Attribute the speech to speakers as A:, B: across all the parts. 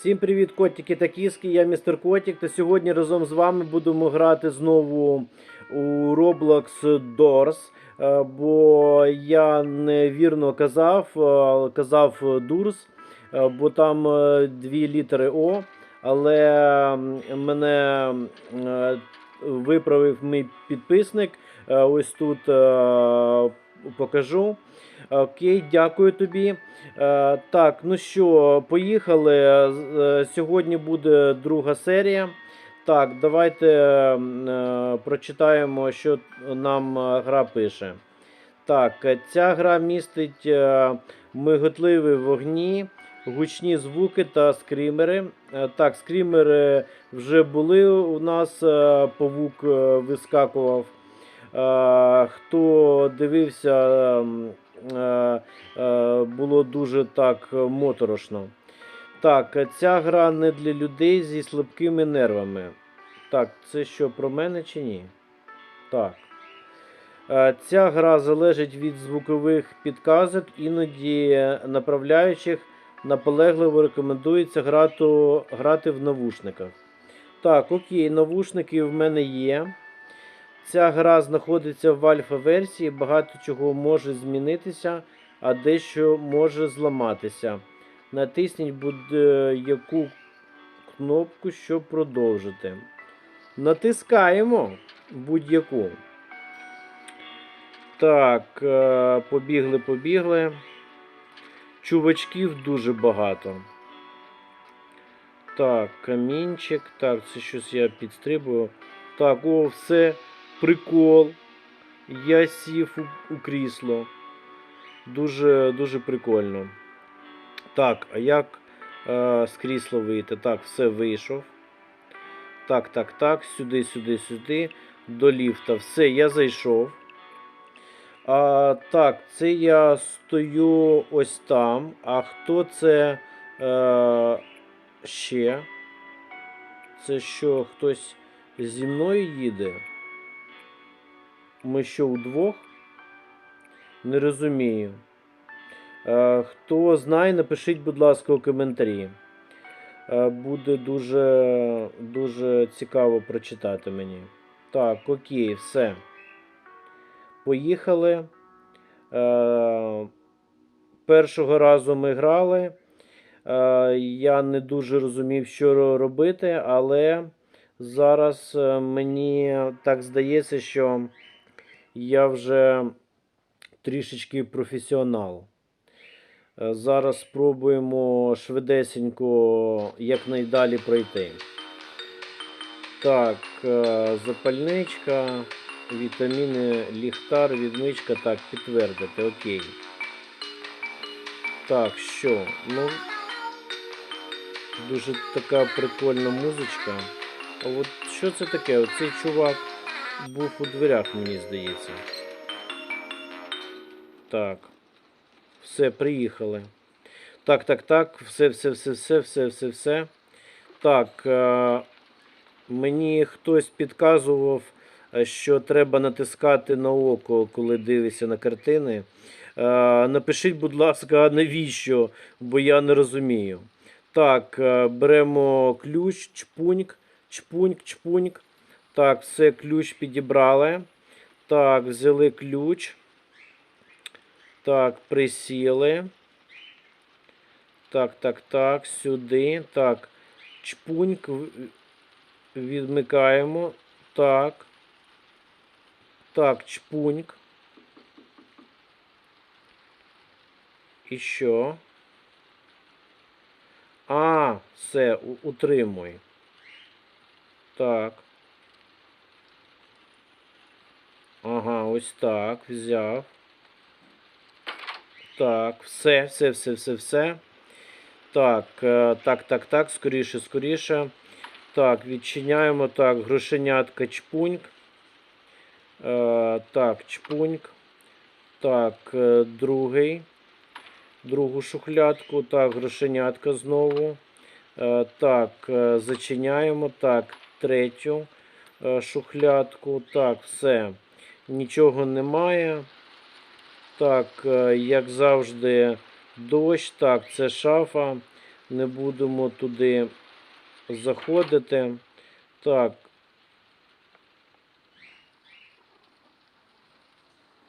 A: Всім привіт, котики та кіски. Я містер Котик. Та сьогодні разом з вами будемо грати знову у Roblox Doors. Е, Бо я невірно казав, е, казав Doors, е, бо там дві літери О. Але мене виправив мій підписник. Ось тут покажу. Окей, дякую тобі. Е, так, ну що, поїхали. Е, Сьогодні буде друга серія. Так, давайте е, прочитаємо, що нам гра пише. Так, ця гра містить миготливі вогні, гучні звуки та скрімери. Так, скрімери вже були у нас, павук вискакував. Хто дивився, було дуже так моторошно. Так, е, ця гра не для людей зі слабкими нервами. Так, це що про мене чи ні? Так. Е, Ця гра залежить від звукових підказок, іноді направляючих наполегливо рекомендується грати, грати в навушниках. Так, окей, навушники в мене є. Ця гра знаходиться в альфа-версії, багато чого може змінитися, а дещо може зламатися. Натисніть будь-яку кнопку, щоб продовжити. Натискаємо будь-яку. Так, е, побігли, побігли. Чувачків дуже багато. Так, камінчик. Так, це щось я підстрибую. Так, о, все. Прикол. Я сів у, у крісло. Дуже, дуже прикольно. Так, а як е, з крісла вийти? Так, все вийшов. Так, так, так. Сюди, сюди, сюди. До ліфта. Все, я зайшов. А, так, це я стою ось там. А хто це е, ще? Це що, хтось зі мною їде? Ми що удвох? Не розумію. Е, хто знає, напишіть, будь ласка, у коментарі. Е, буде дуже, дуже цікаво прочитати мені. Так, окей, все. Поїхали. Е, першого разу ми грали. Я не дуже розумів, що робити, але зараз мені так здається, що я вже трішечки професіонал. Е, Зараз спробуємо швидесенько якнайдалі пройти. Так, е, запальничка, вітаміни, ліхтар, відмичка. Так, підтвердити, окей. Так, що? Ну, дуже така прикольна музичка. А от що це таке? Оцей чувак був у дверях, мені здається. Так. Все, приїхали. Так, так, так. Все, все, все, все, все, все, все. Так. Е- мені хтось підказував, е, що треба натискати на око, коли дивишся на картини. Е, напишіть, будь ласка, навіщо, бо я не розумію. Так, беремо ключ, чпуньк, чпуньк, чпуньк. Так, все, ключ підібрали. Так, взяли ключ. Так, присіли. Так, так, так, сюди. Так, чпуньк відмикаємо. Так. Так, чпуньк. І що? А, все, утримуй. Так. Ага, ось так, взяв. Так, все, все, все, все, все. Так, е, так, так, так, скоріше, скоріше. Так, відчиняємо. Так, грошенятка чпуньк. Е, так, чпуньк. Так, е, другий. Другу шухлядку. Так, грошенятка знову. Так, зачиняємо. Так, третю шухлядку. Так, все. Нічого немає. Так, е, як завжди, дощ. Так, це шафа. Не будемо туди заходити. Так.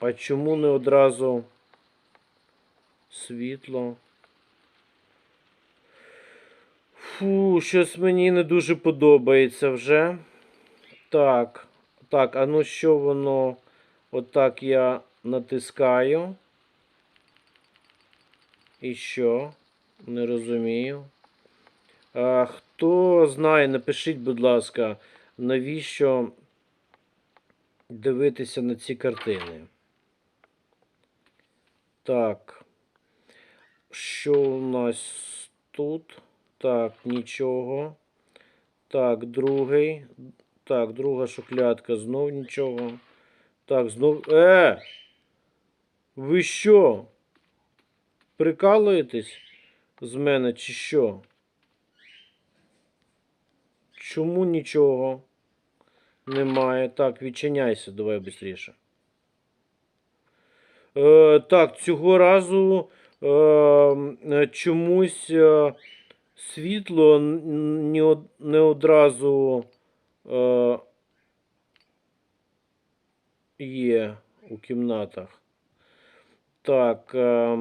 A: А чому не одразу світло? Фу, щось мені не дуже подобається вже. Так. Так, а ну що воно? Отак я натискаю. І що? Не розумію. А, хто знає, напишіть, будь ласка, навіщо дивитися на ці картини? Так. Що у нас тут? Так, нічого. Так, другий. Так, друга шухлядка, знов нічого. Так, знов. Е! Ви що? Прикалуєтесь з мене чи що? Чому нічого немає? Так, відчиняйся, давай швидше. Е, так, цього разу е, чомусь е, світло не одразу е, є у кімнатах. Так. Е,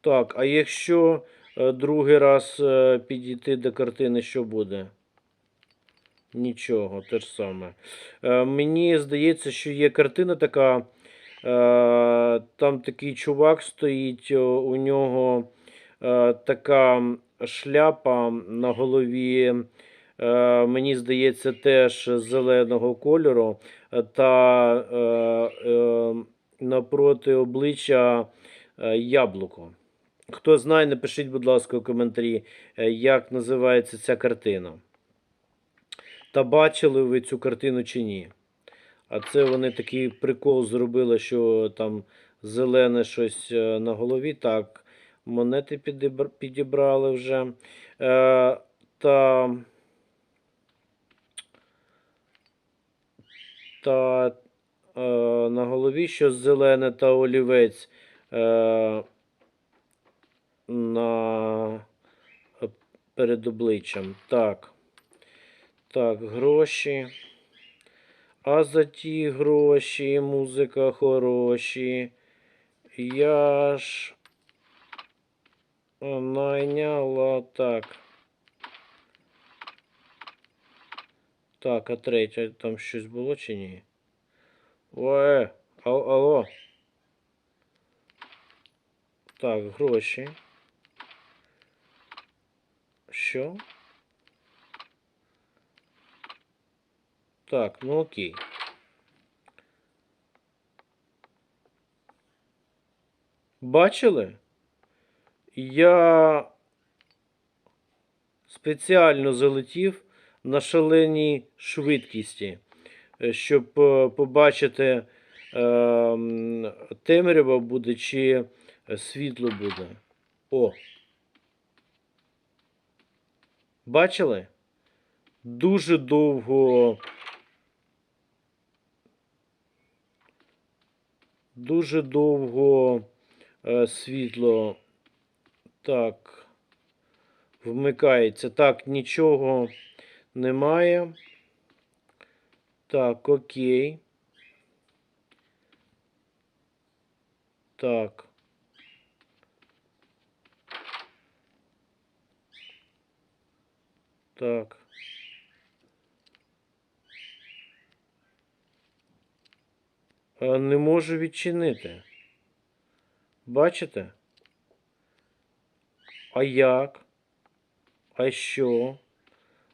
A: так, а якщо е, другий раз підійти до картини, що буде? Нічого, те ж саме. Мені здається, що є картина така. Там такий чувак стоїть, у нього така шляпа на голові. Е, мені здається, теж зеленого кольору. Та е, е, напроти обличчя яблуко. Хто знає, напишіть, будь ласка, у коментарі, як називається ця картина. Та бачили ви цю картину чи ні? А це вони такий прикол зробили, що там зелене щось на голові. Так, монети підібрали вже. Е, та, та е, на голові щось зелене та олівець. Е, на е, перед обличчям. Так. Так, гроші. А за ті гроші, музика хороші. Я ж найняла так. Так, а третя там щось було чи ні? Ое, ал- алло. Так, гроші. Що? Так, ну окей. Бачили? Я спеціально залетів на шаленій швидкісті, е, щоб е, побачити, е, темрява буде чи світло буде. О. Бачили? Дуже довго. Дуже довго світло так вмикається. Так, нічого немає. Так, окей. Так. Так. Не можу відчинити. Бачите? А як? А що?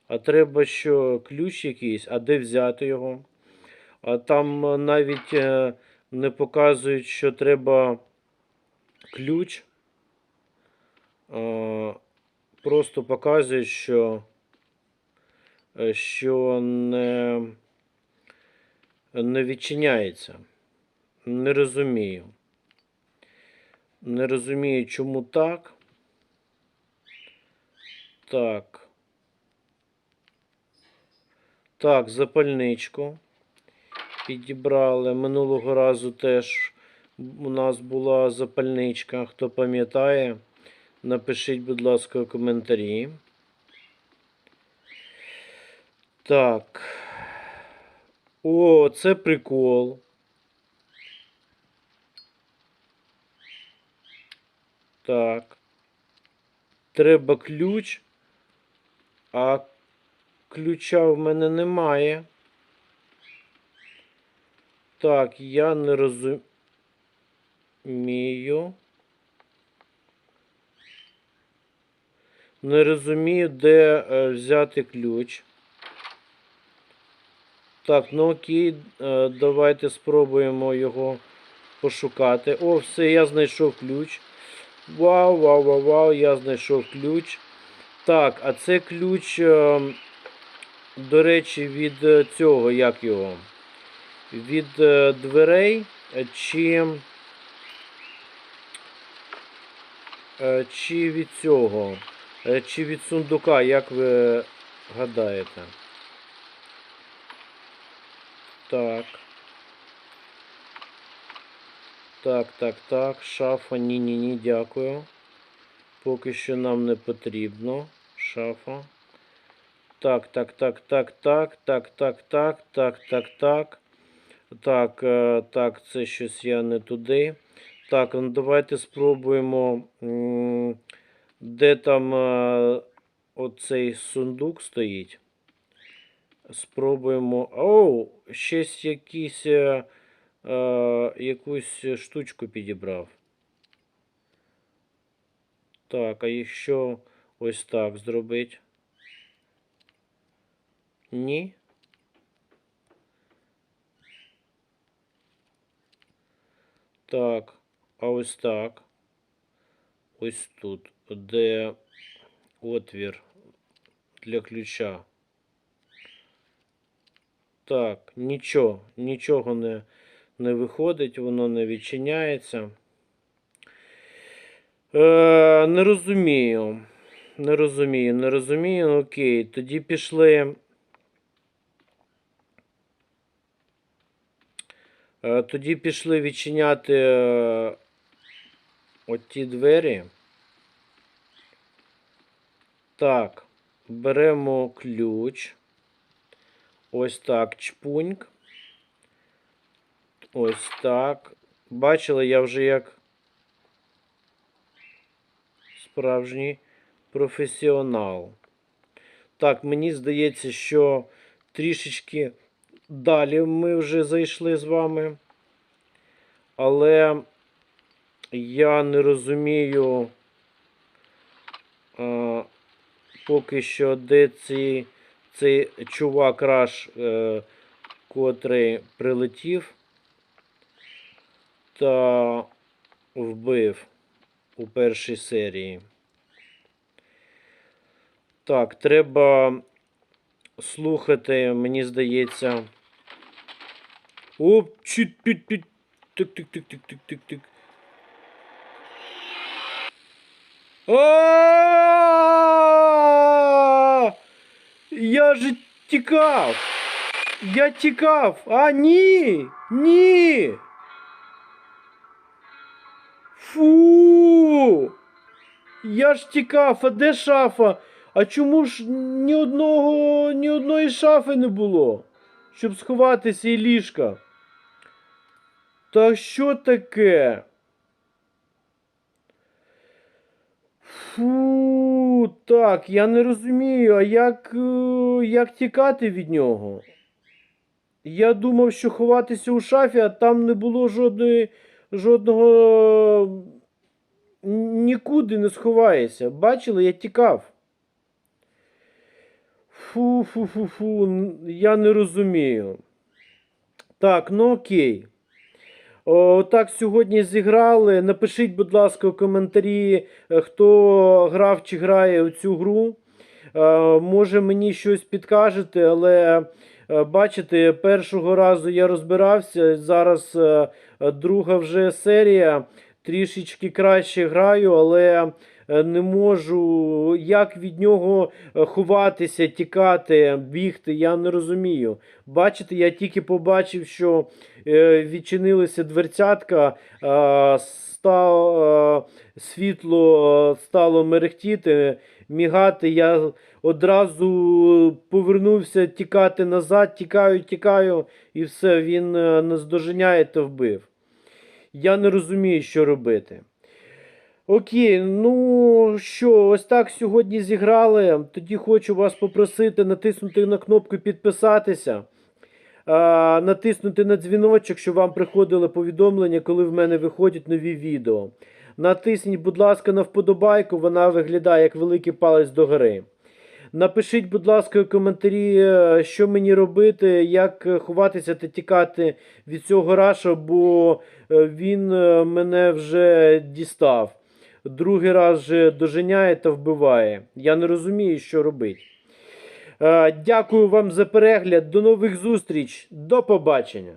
A: А треба що, ключ якийсь? А де взяти його? А там е, навіть е, не показують, що треба ключ. Просто показують, що, е, що не, не відчиняється. Не розумію. Не розумію, чому так. Так. Так, запальничку підібрали. Минулого разу теж у нас була запальничка. Хто пам'ятає, напишіть, будь ласка, у коментарі. Так. О, це прикол. Так. Треба ключ. А ключа в мене немає. Так, я не розумію. Не розумію, де е, взяти ключ. Так, ну окей, е, давайте спробуємо його пошукати. О, все, я знайшов ключ. Вау, вау, вау, вау, я знайшов ключ. Так, а це ключ, е, до речі, від е, цього, як його? Від е, дверей чи. е, Чи від цього? Чи від сундука, як ви гадаєте? Так. Так, так, так. Шафа. Ні, ні, ні, дякую. Поки що нам не потрібно. Шафа. Так, так, так, так, так, так, так, так, так, так, так. Так, е, так, це щось я не туди. Так, ну давайте спробуємо. Де там е, оцей сундук стоїть. Спробуємо. Оу, щось якийсь, е, е, якусь штучку підібрав. Так, а якщо ось так зробити? Ні. Так, а ось так. Ось тут, де отвір для ключа. Так, нічого, нічого не, не виходить, воно не відчиняється. Е, не розумію. Не розумію, не розумію. Окей, тоді пішли. Е, тоді пішли відчиняти е, оті двері. Так, беремо ключ. Ось так, чпуньк. Ось так. Бачили, я вже як справжній професіонал. Так, мені здається, що трішечки далі ми вже зайшли з вами. Але я не розумію а, поки що, де ці, цей чувак Раш, е, котрий прилетів та вбив у першій серії. Так, треба слухати, мені здається. Оп, чит, піт, піт. Тик, тик, тик, тик, тик, тик, тик. Я же тікав. Я тікав. А, ні! Ні! Фу! Я ж тікав, а де шафа? А чому ж ні одного, ні одної шафи не було? Щоб сховатися і ліжка. Та що таке? Фу, так, я не розумію, а як, е, як тікати від нього? Я думав, що ховатися у шафі, а там не було жодної, жодного. Нікуди не сховаєшся. Бачили, я тікав. Фу, фу, фу, фу, я не розумію. Так, ну окей. О, так, сьогодні зіграли. Напишіть, будь ласка, у коментарі, е, хто грав чи грає у цю гру. Е, Може мені щось підкажете, але е, бачите, першого разу я розбирався. Зараз друга вже серія. Трішечки краще граю, але е, не можу, як від нього е, ховатися, тікати, бігти, я не розумію. Бачите, я тільки побачив, що е, відчинилися дверцятка, стало, світло стало мерехтіти, мігати. Я одразу повернувся тікати назад, тікаю, тікаю, і все, він наздоженяє та вбив. Я не розумію, що робити. Окей, ну що, ось так сьогодні зіграли. Тоді хочу вас попросити натиснути на кнопку підписатися, натиснути на дзвіночок, щоб вам приходили повідомлення, коли в мене виходять нові відео. Натисніть, будь ласка, на вподобайку, вона виглядає як великий палець догори. Напишіть, будь ласка, у коментарі, е, що мені робити, як ховатися та тікати від цього раша, бо він е, мене вже дістав. Другий раз вже доженяє та вбиває. Я не розумію, що робити. Е, Дякую вам за перегляд. До нових зустріч. До побачення.